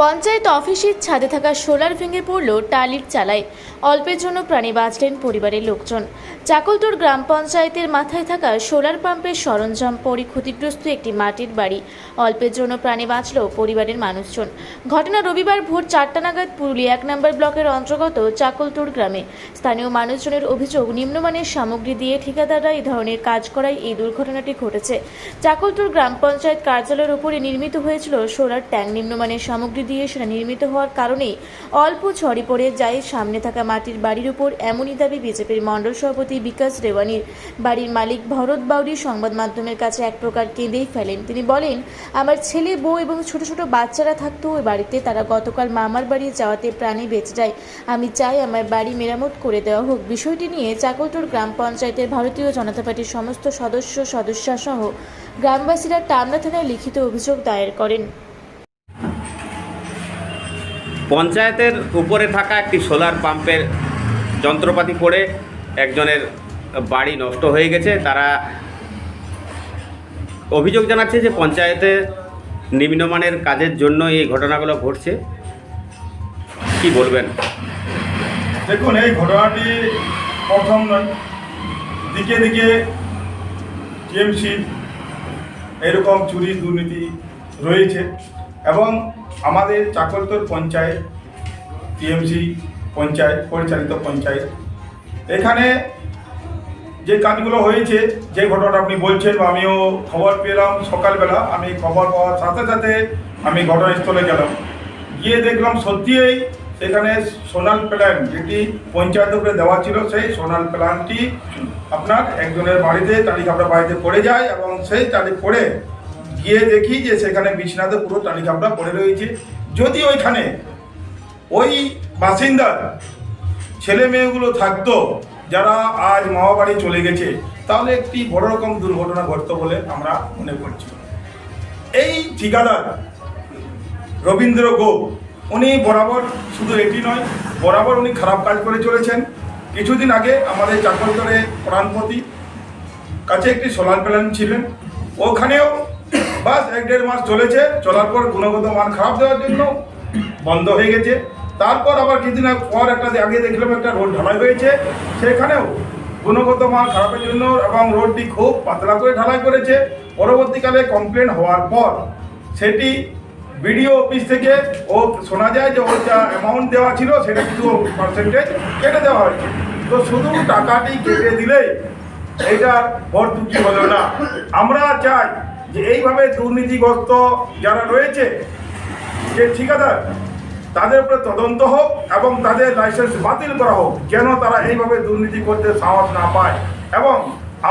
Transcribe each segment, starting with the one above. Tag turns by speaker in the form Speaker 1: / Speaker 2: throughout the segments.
Speaker 1: পঞ্চায়েত অফিসের ছাদে থাকা সোলার ভেঙে পড়ল টালির চালায়। অল্পের জন্য প্রাণী বাঁচলেন পরিবারের লোকজন। চাকলতোর গ্রাম পঞ্চায়েতের মাথায় থাকা সোলার পাম্পের সরঞ্জাম পরি ক্ষতিগ্রস্ত একটি মাটির বাড়ি। অল্পের জন্য প্রাণী বাঁচল পরিবারের মানুষজন। ঘটনা রবিবার ভোর চারটা নাগাদ পুরুলিয়া এক নম্বর ব্লকের অন্তর্গত চাকলতোর গ্রামে। স্থানীয় মানুষজনের অভিযোগ, নিম্নমানের সামগ্রী দিয়ে ঠিকাদাররা এই ধরনের কাজ করায় এই দুর্ঘটনাটি ঘটেছে। চাকলতোর গ্রাম পঞ্চায়েত কার্যালয়ের উপরে নির্মিত হয়েছিল সোলার ট্যাঙ্ক। নিম্নমানের সামগ্রী দিয়ে সেটা নির্মিত হওয়ার কারণেই অল্প ঝড়ে পড়ে যায় সামনে থাকা মাটির বাড়ির উপর। এমনই দাবি বিজেপির মণ্ডল সভাপতি বিকাশ রেওয়ানির। বাড়ির মালিক ভরত বাউরি সংবাদ মাধ্যমের কাছে এক প্রকার কেঁদেই ফেলেন। তিনি বলেন, আমার ছেলে, বউ এবং ছোট ছোট বাচ্চারা থাকতো ওই বাড়িতে। তারা গতকাল মামার বাড়ি যাওয়াতে প্রাণে বেঁচে যায়। আমি চাই আমার বাড়ি মেরামত করে দেওয়া হোক। বিষয়টি নিয়ে চাকলটোর গ্রাম পঞ্চায়েতের ভারতীয় জনতা পার্টির সমস্ত সদস্য সদস্যা সহ গ্রামবাসীরা টামনা থানায় লিখিত অভিযোগ দায়ের করেন।
Speaker 2: পঞ্চায়েতের উপরে থাকা একটি সোলার পাম্পের যন্ত্রপাতি পড়ে একজনের বাড়ি নষ্ট হয়ে গেছে। তারা অভিযোগ জানাচ্ছে যে পঞ্চায়েতে নিম্নমানের কাজের জন্য এই ঘটনাগুলো ঘটছে। কি বলবেন?
Speaker 3: দেখুন, এই ঘটনাটি প্রথম নয়। দিকে দিকে টিএমসি এরকম চুরি দুর্নীতি রয়েছে এবং আমাদের চাকলতর পঞ্চায়েত টিএমসি পঞ্চায়েত, পরিচালিত পঞ্চায়েত, এখানে যে কাজগুলো হয়েছে, যে ঘটনাটা আপনি বলছেন বা আমিও খবর পেলাম সকালবেলা, আমি খবর পাওয়ার সাথে সাথে আমি ঘটনাস্থলে গেলাম। গিয়ে দেখলাম সত্যিই সেখানে সোনাল প্ল্যান যেটি পঞ্চায়েত উপরে দেওয়া ছিল, সেই সোনাল প্ল্যানটি আপনার একজনের বাড়িতে তালিকা আপনার বাড়িতে পড়ে যায় এবং সেই তালিকা পড়ে গিয়ে দেখি যে সেখানে বিছনাতে পুরো আপনার পড়ে রয়েছে। যদি ওইখানে ওই বাসিন্দার ছেলে মেয়েগুলো থাকতো, যারা আজ মামা বাড়ি চলে গেছে, তাহলে একটি বড় রকম দুর্ঘটনা ঘটত বলে আমরা মনে করছি। এই ঠিকাদার রবীন্দ্র গোপ, উনি বরাবর শুধু এটি নয়, বরাবর উনি খারাপ কাজ করে চলেছেন। কিছুদিন আগে আমাদের চাকরতরে প্রাণপতি কাছে একটি সোলার প্ল্যান ছিলেন। ওখানেও বাস এক দেড় মাস চলেছে, চলার পর গুণগত মান খারাপ দেওয়ার জন্য বন্ধ হয়ে গেছে। তারপর আবার কিছুদিন পর একটা আগে দেখলাম একটা রোড ঢালাই হয়েছে, সেখানেও গুণগত মান খারাপের জন্য এবং রোডটি খুব পাতলা করে ঢালাই করেছে। পরবর্তীকালে কমপ্লেন হওয়ার পর সেটি বিডিও অফিস থেকে ও শোনা যায় যে ওর যা অ্যামাউন্ট দেওয়া ছিল সেটা কিছু পার্সেন্টেজ কেটে দেওয়া হয়েছে। তো শুধু টাকাটি কেটে দিলেই এইটার ভর্তুকি হলো না। আমরা চাই যে এইভাবে দুর্নীতিগ্রস্ত যারা রয়েছে, যে ঠিকাদার, তাদের উপরে তদন্ত হোক এবং তাদের লাইসেন্স বাতিল করা হোক, যেন তারা এইভাবে দুর্নীতি করতে সাহস না পায়। এবং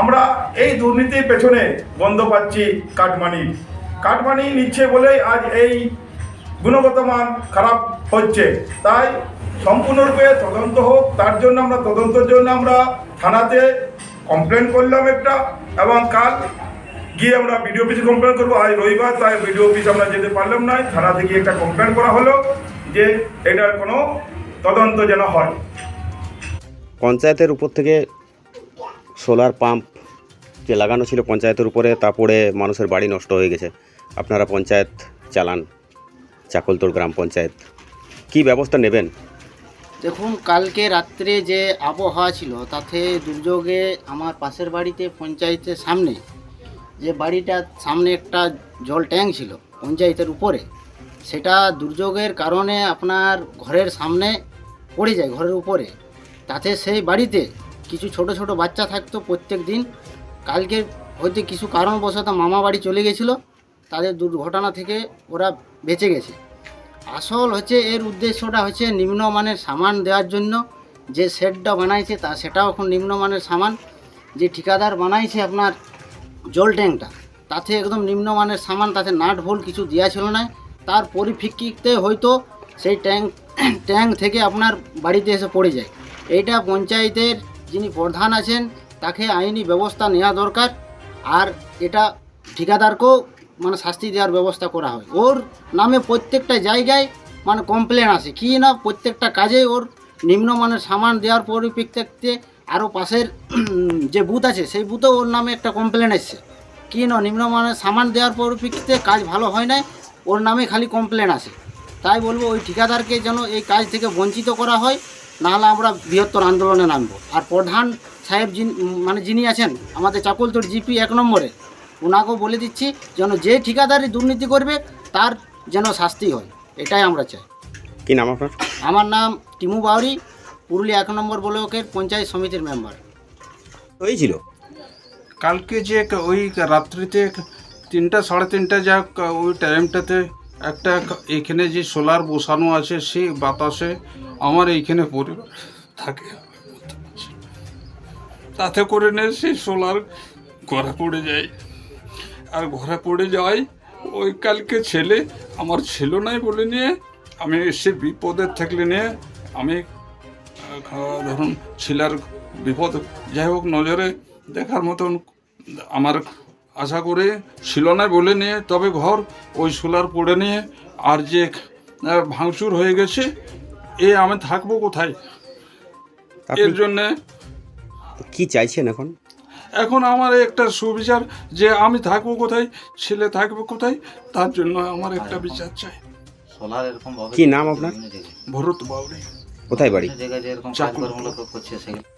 Speaker 3: আমরা এই দুর্নীতির পেছনে বন্ধ পাচ্ছি কাটমানি। কাটমানি নিচ্ছে বলেই আজ এই গুণগত মান খারাপ হচ্ছে। তাই সম্পূর্ণরূপে তদন্ত হোক, তার জন্য আমরা তদন্তের জন্য আমরা থানাতে কমপ্লেন করলাম একটা, এবং কাল গিয়ে আমরা বিডিও অফিসে কমপ্লেন করব। আজ রবিবার তাই বিডিও অফিস আমরা যেতে পারলাম না। থানা থেকে একটা কমপ্লেন করা হলো যে এটার কোনো তদন্ত যেন হয়।
Speaker 2: পঞ্চায়েতের উপর থেকে সোলার পাম্প যে লাগানো ছিল পঞ্চায়েতের উপরে তা পড়ে মানুষের বাড়ি নষ্ট হয়ে গেছে। আপনারা পঞ্চায়েত চালান চাকলতোর গ্রাম পঞ্চায়েত। কি ব্যবস্থা নেবেন?
Speaker 4: দেখুন কালকে রাত্রে যে আবহাওয়া ছিল তাতে দুর্যোগে আমার পাশের বাড়িতে পঞ্চায়েতের সামনে যে বাড়িটার সামনে একটা জল ট্যাঙ্ক ছিল পঞ্চায়েতের উপরে, সেটা দুর্যোগের কারণে আপনার ঘরের সামনে পড়ে যায়, ঘরের উপরে। তাতে সেই বাড়িতে কিছু ছোট ছোট বাচ্চা থাকতো প্রত্যেক দিন। কালকে হয়তো কিছু কারণবশত মামা বাড়ি চলে গেছিল, তাদের দুর্ঘটনা থেকে ওরা বেঁচে গেছে। আসল হচ্ছে এর উদ্দেশ্যটা হচ্ছে নিম্নমানের সামান দেওয়ার জন্য যে শেডটা বানাইছে, তা সেটাও এখন নিম্নমানের সামান। যে ঠিকাদার বানাইছে আপনার জল ট্যাঙ্কটা তাতে একদম নিম্নমানের সামান, তাতে নাট ভোল কিছু দেওয়া ছিল না। তার পরিপ্রেক্ষিতে হয়তো সেই ট্যাঙ্ক ট্যাঙ্ক থেকে আপনার বাড়িতে এসে পড়ে যায়। এইটা পঞ্চায়েতের যিনি প্রধান আছেন, তাকে আইনি ব্যবস্থা নেওয়া দরকার। আর এটা ঠিকাদারকেও মানে শাস্তি দেওয়ার ব্যবস্থা করা হয়। ওর নামে প্রত্যেকটা জায়গায় মানে কমপ্লেন আসে। কি না প্রত্যেকটা কাজে ওর নিম্নমানের সামান দেওয়ার পরিপ্রেক্ষিতে আরও পাশের যে বুথ আছে সেই বুথেও ওর নামে একটা কমপ্লেন এসছে। কি না নিম্নমানের সামান দেওয়ার পরিপ্রেক্ষিতে কাজ ভালো হয় না ওর নামে খালি কমপ্লেন আসে। তাই বলব ওই ঠিকাদারকে যেন এই কাজ থেকে বঞ্চিত করা হয় নাহলে আমরা বৃহত্তর আন্দোলনে নামবো। আর প্রধান সাহেব যিনি মানে যিনি আছেন আমাদের চাকুলতোর জিপি এক নম্বরে ওনাকেও বলে দিচ্ছি যেন যে ঠিকাদারই দুর্নীতি করবে তার যেন শাস্তি হয়। এটাই আমরা চাই।
Speaker 2: কি নাম আপনার?
Speaker 4: আমার নাম টিমু বাউরি। পুরুলিয়া এক নম্বর ব্লকের পঞ্চায়েত সমিতির মেম্বার।
Speaker 2: হয়েছিল?
Speaker 5: কালকে যে ওই রাত্রিতে তিনটা সাড়ে তিনটা যা ওই টাইমটাতে একটা এখানে যে সোলার বসানো আছে সেই বাতাসে আমার এইখানে পরিবার থাকে। তাতে করে নে সেই সোলার ঘরে পড়ে যায়। আর ঘরে পড়ে যায় ওই কালকে ছেলে আমার ছিল নাই বলে নিয়ে আমি সে বিপদের থাকলে নিয়ে আমি ধরুন ছেলের বিপদ যাই হোক নজরে দেখার মতন আমার আশা করে ছিল না বলে নিয়ে তবে ঘর ওই সোলার পড়ে নিয়ে আর যে ভাঙচুর হয়ে গেছে এ আমি থাকব কোথায়? এর জন্যে
Speaker 2: কি চাইছেন এখন?
Speaker 5: এখন আমার একটা সুবিচার যে আমি থাকব কোথায় ছেলে থাকবে কোথায় তার জন্য আমার একটা বিচার চাই।
Speaker 2: কি নাম আপনার?
Speaker 5: ভরত বাউরি
Speaker 2: কোথায় বাড়ি
Speaker 6: জায়গায় যে এরকম
Speaker 5: চাকুর।
Speaker 6: কাজকর্মগুলো করছে সেগুলো